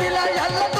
দিলাই আল্লাহ